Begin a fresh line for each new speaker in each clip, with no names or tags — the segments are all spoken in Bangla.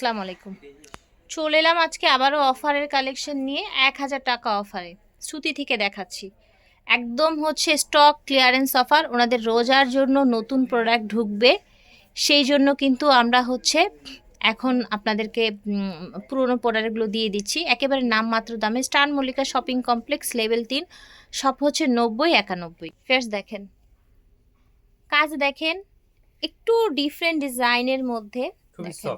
আসসালামু আলাইকুম চলে এলাম আজকে আবারও অফারের কালেকশন নিয়ে এক হাজার টাকা অফারে। শ্রুতি থেকে দেখাচ্ছি। একদম হচ্ছে স্টক ক্লিয়ারেন্স অফার। ওনাদের রোজার জন্য নতুন প্রোডাক্ট ঢুকবে। সেই জন্য কিন্তু আমরা হচ্ছে এখন আপনাদেরকে পুরনো প্রোডাক্টগুলো দিয়ে দিচ্ছি। একেবারে নামমাত্র দামে star Mallika shopping complex level তিন সব হচ্ছে নব্বই একানব্বই। ফেস দেখেন। কাজ দেখেন একটু ডিফারেন্ট ডিজাইনের মধ্যে দেখেন।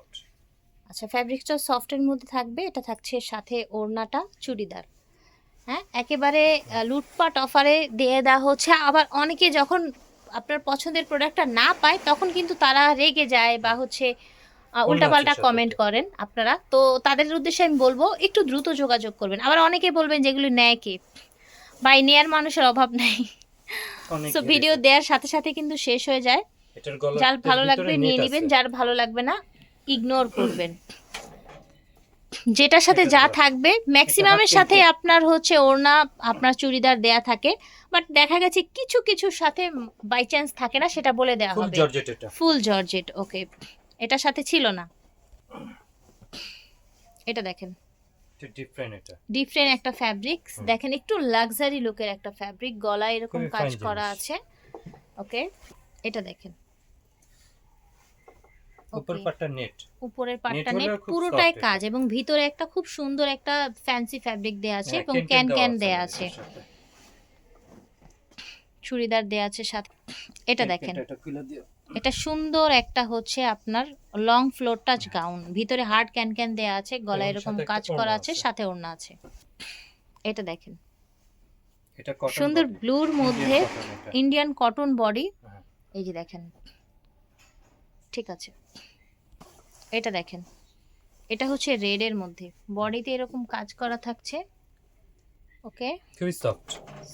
আচ্ছা ফ্যাব্রিকটা সফটের মধ্যে থাকবে এটা থাকছে সাথে ওড়নাটা চুড়িদার। হ্যাঁ একেবারে লুটপাট অফারে দিয়ে দেওয়া হচ্ছে। আবার অনেকে যখন আপনার পছন্দের প্রোডাক্টটা না পায় তখন কিন্তু তারা রেগে যায় বা হচ্ছে উল্টাপাল্টা কমেন্ট করেন আপনারা। তো তাদের উদ্দেশ্যে আমি বলব একটু দ্রুত যোগাযোগ করবেন। আবার অনেকে বলবেন যেগুলি নেয় কে? বা এই নেয়ার মানুষের অভাব নেই। তো ভিডিও দেওয়ার সাথে সাথে কিন্তু শেষ হয়ে যায়। যার ভালো লাগবে নিয়ে নেবেন যার ভালো লাগবে না ইগনোর করবেন। যেটার সাথে যা থাকবে ম্যাক্সিমামের সাথে আপনার হচ্ছে ওড়না আপনার চুড়িদার দেয়া থাকে বাট দেখা গেছে কিছু কিছুর সাথে বাই চান্স থাকে না সেটা বলে দেওয়া হবে।
জর্জেট এটা।
ফুল জর্জেট ওকে এটার সাথে ছিল না। এটা দেখেন।
ডিফারেন্ট এটা।
ডিফারেন্ট একটা ফ্যাব্রিক
হুম।
দেখেন একটু লাক্সারি লুকের একটা ফ্যাব্রিক গলায় এরকম কাজ করা আছে। ওকে এটা দেখেন।
উপর. পাটটা নেট
উপরের পাটটা নেট পুরোটাই। কাজ এবং ভিতরে একটা খুব সুন্দর একটা ফ্যান্সি ফ্যাব্রিক দেয়া আছে
হ্যাঁ,
এবং ক্যান ক্যান দেয়া আছে। চুড়িদার দেয়া আছে সাথে। এটা দেখেন।
এটা
সুন্দর একটা হচ্ছে আপনার লং ফ্লোর টাচ গাউন ভিতরে হার্ড ক্যান ক্যান দেয়া আছে গলায় এরকম কাজ করা আছে। সাথে ওড়না আছে। এটা দেখেন। সুন্দর ব্লুর মধ্যে ইন্ডিয়ান কটন বডি। এই যে দেখেন। ঠিক আছে। এটা দেখেন। এটা হচ্ছে রেডের মধ্যে। বডিতে এরকম কাজ করা থাকছে। ওকে
খুবই সফট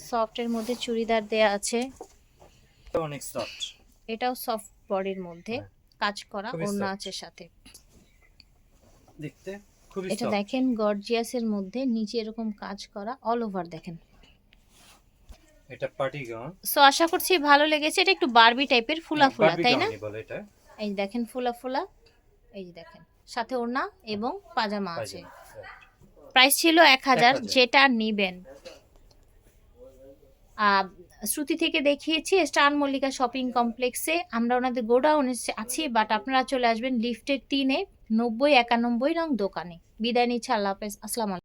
সফটের মধ্যে চুড়িদার দেয়া আছে।
অনেক সফট
এটাও সফট বডির মধ্যে
হ্যাঁ।
কাজ করা ওড়না আছে সাথে।
দেখতে খুবই
এটা দেখেন গর্জিয়াসের মধ্যে নিচে এরকম কাজ করা অল ওভার দেখেন।
এটা পার্টি গাউন
সো আশা করছি ভালো লেগেছে। এটা একটু বারবি টাইপের ফুলা ফুলা তাই না?
বলে এটা।
এই যে দেখেন ফুলা ফুলা এই যে দেখেন। সাথে ওড়না এবং পাজামা আছে। প্রাইস ছিল এক হাজার যেটা নিবেন। শ্রুতি থেকে দেখিয়েছি স্টার মল্লিকা শপিং কমপ্লেক্সে। আমরা ওনাদের গোডাউনে আছি বাট আপনারা চলে আসবেন লিফটের তিনে নব্বই একানব্বই নং দোকানে। বিদায় নিচ্ছে আল্লাহ হাফেজ। আসসালাম